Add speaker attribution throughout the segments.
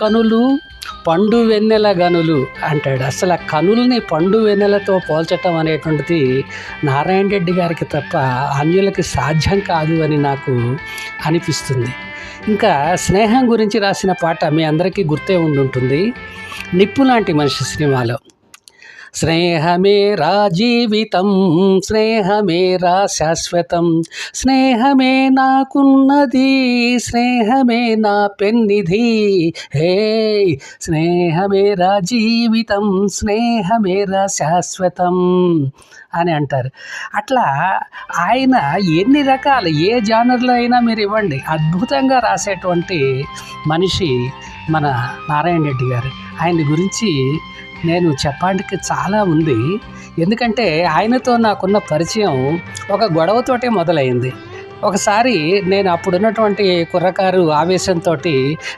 Speaker 1: కనులు పండు వెన్నెల గనులు అంటాడు. అసలు ఆ కనుల్ని పండు వెన్నెలతో పోల్చటం అనేటువంటిది నారాయణ రెడ్డి గారికి తప్ప అన్యులకి సాధ్యం కాదు అని నాకు అనిపిస్తుంది. ఇంకా స్నేహం గురించి రాసిన పాట మీ అందరికీ గుర్తే ఉండుంటుంది. నిప్పు లాంటి మనిషి సినిమాలో. స్నేహమేరా జీవితం స్నేహమేరా శాశ్వతం. స్నేహమే నాకున్నది స్నేహమే నా పెన్నిధి. హే స్నేహమేరా జీవితం స్నేహమేరా శాశ్వతం అని అంటారు. అట్లా ఆయన ఎన్ని రకాల ఏ జానర్లో అయినా మీరు ఇవ్వండి. అద్భుతంగా రాసేటువంటి మనిషి మన నారాయణ రెడ్డి గారు. ఆయన గురించి నేను చెప్పడానికి చాలా ఉంది. ఎందుకంటే ఆయనతో నాకున్న పరిచయం ఒక గొడవతోటే మొదలైంది. ఒకసారి నేను అప్పుడున్నటువంటి కుర్రకారు ఆవేశంతో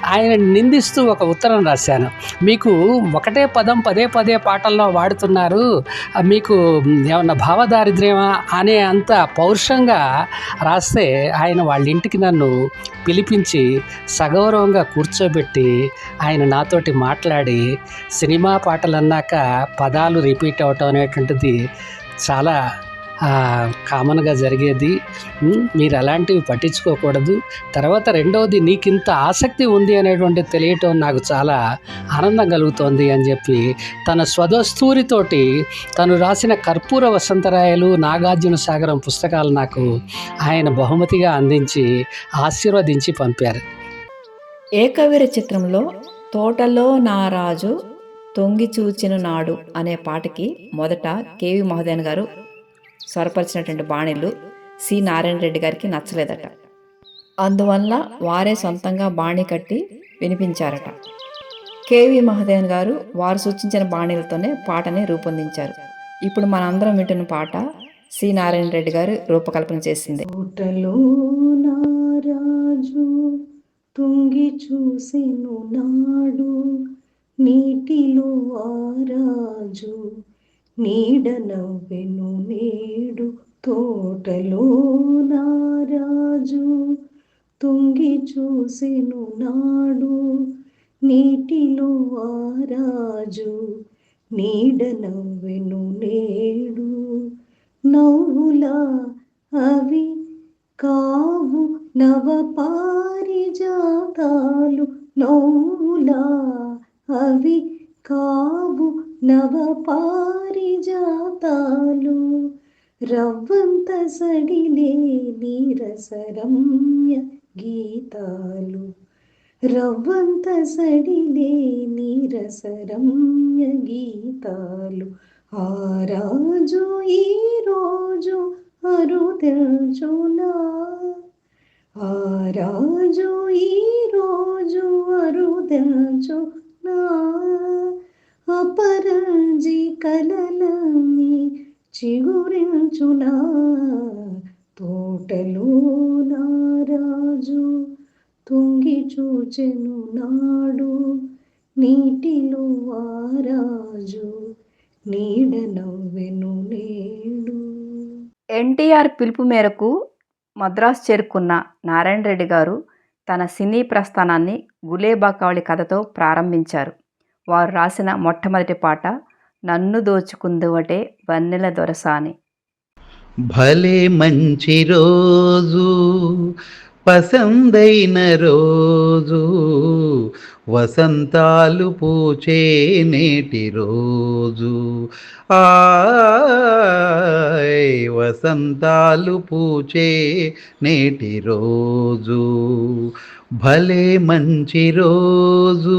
Speaker 1: ఆయన నిందిస్తూ ఒక ఉత్తరం రాశాను. మీకు ఒకటే పదం పదే పదే పాటల్లో వాడుతున్నారు. మీకు ఏమన్నా భావదారిద్ర్యమా? అనే అంత పౌరుషంగా రాస్తే ఆయన వాళ్ళ ఇంటికి నన్ను పిలిపించి సగౌరవంగా కూర్చోబెట్టి ఆయన నాతోటి మాట్లాడి సినిమా పాటలు అన్నాక పదాలు రిపీట్ అవటం అనేటువంటిది చాలా కామన్గా జరిగేది మీరు అలాంటివి పట్టించుకోకూడదు. తర్వాత రెండవది నీకింత ఆసక్తి ఉంది అనేటువంటి తెలియటం నాకు చాలా ఆనందం కలుగుతోంది అని చెప్పి తన స్వదస్తూరితోటి తను రాసిన కర్పూర వసంతరాయలు నాగార్జున సాగరం పుస్తకాలు నాకు ఆయన బహుమతిగా అందించి ఆశీర్వదించి పంపారు.
Speaker 2: ఏకవీర చిత్రంలో తోటలో నారాజు తొంగి చూచిన నాడు అనే పాటకి మొదట కేవి మహోదయన్ గారు స్వరపరిచినటువంటి బాణీలు సి. నారాయణ రెడ్డి గారికి నచ్చలేదట. అందువల్ల వారే సొంతంగా బాణీ కట్టి వినిపించారట. కేవి మహదేవన్ గారు వారు సూచించిన బాణీలతోనే పాటని రూపొందించారు. ఇప్పుడు మనందరం వింటున్న పాట సి. నారాయణ రెడ్డి గారు రూపకల్పన చేసింది.
Speaker 3: రాజు తుంగి చూసెను నాడు నీటిలో రాజు నీడ నవ్వెను నేడు తోటలో నారాజు. తుంగి చూసెను నాడు నీటిలో ఆరాజు నీడ నవ్వెను నేడు నవ్వులా అవి కావు నవపారి జాతాలు నవ్వులా అవి కావు నవ పారిజాతాలు రవ్వంత సడిలే నీరసరమ్య గీతాలు. రవ్వంత సడిలే నీరసరమ్య గీతాలు. ఆ రాజు ఈ రోజు అరుదెల్చునా? ఆ రాజు ఈ రోజు అరుదెల్చునా? అపరాజి కలలని చిగురించునా? తోటలో నారాజు తుంగి చూచెను నాడు నీటిలో వారాజు నీడ నవ్వెను నేడు.
Speaker 2: ఎన్టీఆర్ పిలుపు మేరకు మద్రాసు చేరుకున్న నారాయణ రెడ్డి గారు తన సినీ ప్రస్థానాన్ని గులేబాకావళి కథతో ప్రారంభించారు. వారు రాసిన మొట్టమొదటి పాట నన్ను దోచుకుందువటే వన్నెల దొరసాని
Speaker 4: భలే మంచి రోజు పసందైన రోజు వసంతాలు పూచే నేటి రోజు. ఆ వసంతాలు పూచే నేటి రోజు. భలే మంచి రోజు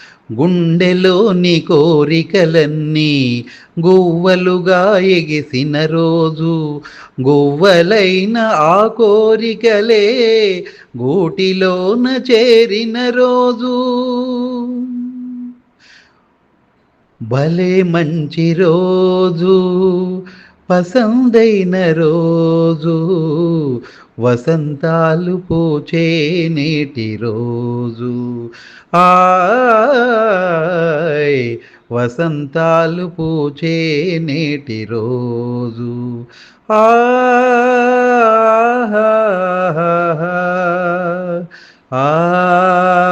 Speaker 4: గుండెలోని కోరికలన్నీ గువ్వలుగా ఎగిసిన రోజు. గువ్వలైన ఆ కోరికలే గూటిలోన చేరిన రోజు. భలే మంచి రోజు పసందైన రోజు. వసంతాలు పూచే నేటి రోజు. ఆయ్ వసంతాలు పూచే నేటి రోజు.
Speaker 1: ఆ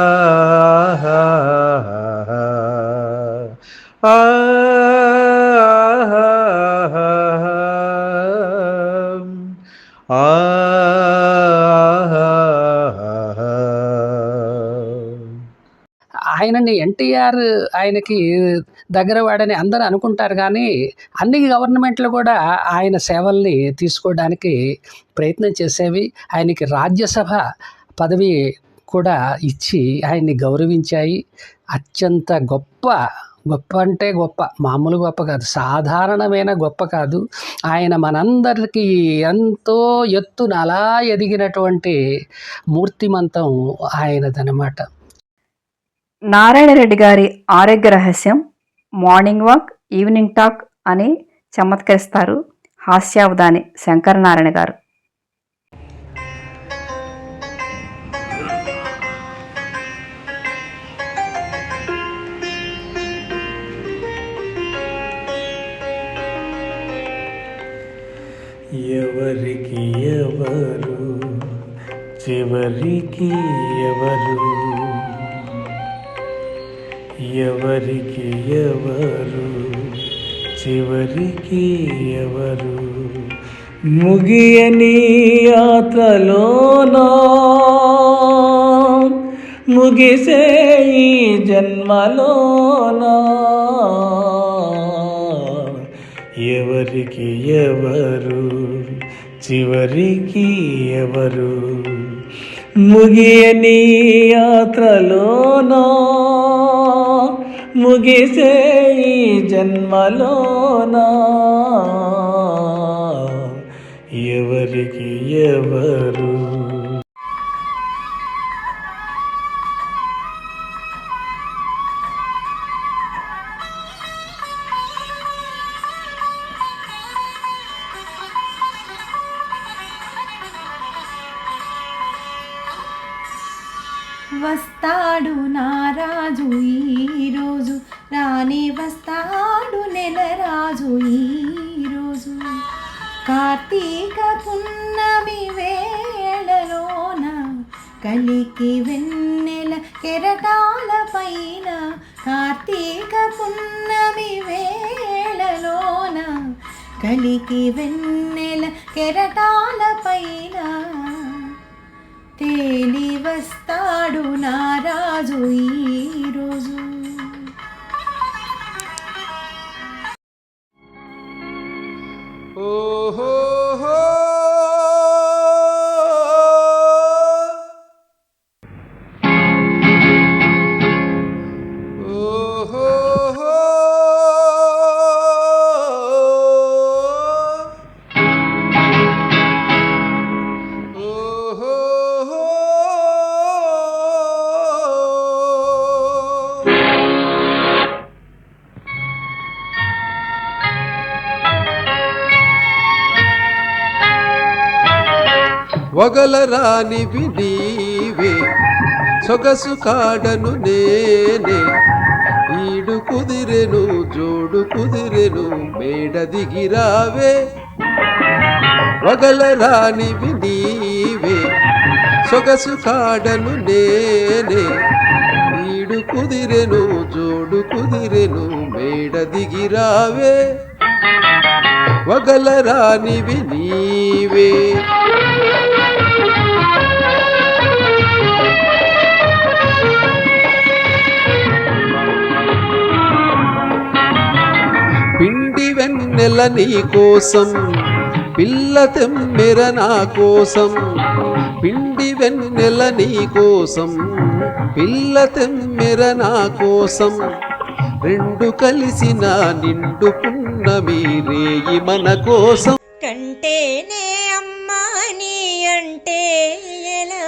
Speaker 1: ఆయనని ఎన్టీఆర్ ఆయనకి దగ్గర వాడని అందరూ అనుకుంటారు కానీ అన్ని గవర్నమెంట్లు కూడా ఆయన సేవల్ని తీసుకోవడానికి ప్రయత్నం చేసేవి. ఆయనకి రాజ్యసభ పదవి కూడా ఇచ్చి ఆయన్ని గౌరవించాయి. అత్యంత గొప్ప గొప్ప అంటే గొప్ప మామూలు గొప్ప కాదు సాధారణమైన గొప్ప కాదు. ఆయన మనందరికీ ఎంతో ఎత్తున అలా ఎదిగినటువంటి మూర్తిమంతం ఆయనదనమాట
Speaker 2: నారాయణ రెడ్డి గారి ఆరోగ్య రహస్యం మార్నింగ్ వాక్ ఈవినింగ్ టాక్ అని చమత్కరిస్తారు హాస్యావధాని శంకరనారాయణ గారు.
Speaker 5: ఎవరికి ఎవరు చివరికి ఎవరు? ఎవరికి ఎవరు చివరికి ఎవరు? ముగియని యాత్రలోనా? ముగిసే ఈ జన్మలోనా? ఎవరికి ఎవరు చివరికి ఎవరు? ముగియని యాత్రలోనా? ముగిసే ఈ జన్మలోనా? ఎవరికి ఎవరు
Speaker 6: వస్తాడు నారాజు ఈరోజు. రాని వస్తాడు నెల రాజు ఈరోజు. కార్తీక పున్నమి వేళలోన కలికి వెన్నెల కెరటాల పైన కార్తీక పున్నమి వేళలోన కలికి వెన్నెల కెరటాల పైన తేలి వస్తాడు నారాజు ఈరోజు
Speaker 7: వగలరానివి నీవే సొగసు కాడను నేనే. ఈడు కుదిరెను జోడు కుదిరెను మేడ దిగిరావే వగలరానివి నీవే సొగసు కాడను నేనే. ఈడు కుదిరెను జోడు కుదిరెను మేడ దిగిరావే వగలరానివి నీవే. నెల నీ కోసం పిల్ల తెమ్మెర నా కోసం పిండి వెన్నెల నీ కోసం పిల్ల తెమ్మెర నా కోసం. రెండు కలిసిన నిండు పున్నమి రేయి మన కోసం.
Speaker 8: కంటేనే అమ్మా నీ అంటే ఎలా?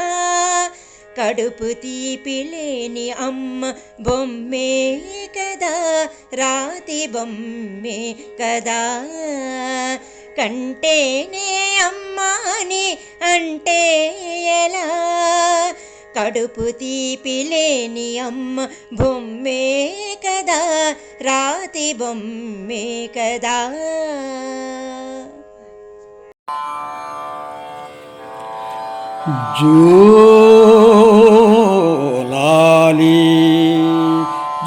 Speaker 8: కడుపు తీపి లేని అమ్మ బొమ్మే కదా. రాతిబొమ్మి కదా. కంటేనే అమ్మాని అంటే ఎలా? కడుపు తీపి లేని అమ్మ బొమ్మే కదా. రాతి బొమ్మే కదా.
Speaker 9: జోలాలి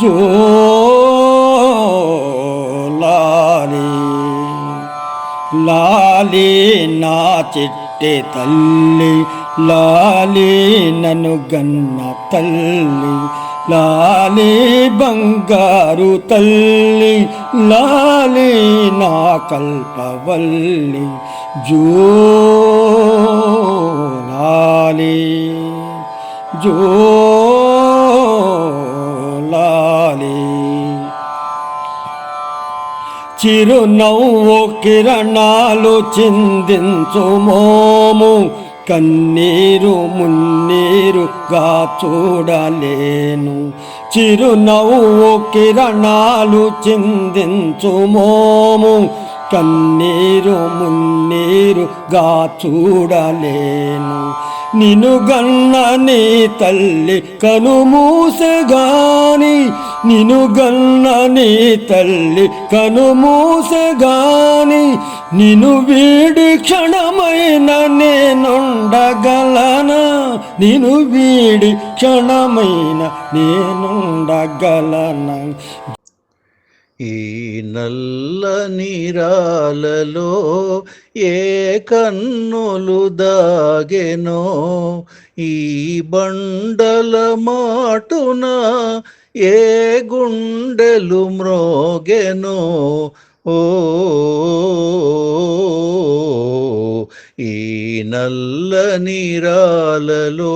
Speaker 9: జో లాలి నా చిట్టే తల్లి లాలి నన్ను గన్న తల్లి లాలి బంగారు తల్లి లాలి నా కల్పవల్లి జో లాలి జో చిరునవ్వు కిరణాలు చిందించు మోము. కన్నీరు మున్నీరుగా చూడలేను. చిరునవ్వు కిరణాలు చిందించు మోము. కన్నీరు మున్నీరుగా చూడలేను. నిను గన్న నీ తల్లి కనుమూసగాని నిను గన్న నీ తల్లి కనుమూసగాని నిను వీడి క్షణమైన నేనుండగలనా. నిను వీడి క్షణమైన నేనుండగలనా.
Speaker 4: ఈ నల్ల నీరాలలో ఏ కన్నులు దాగెనో? ఈ బండల మాటున ఏ గుండెలు మ్రోగెనో? ఓ ఈ నల్ల నీరాలలో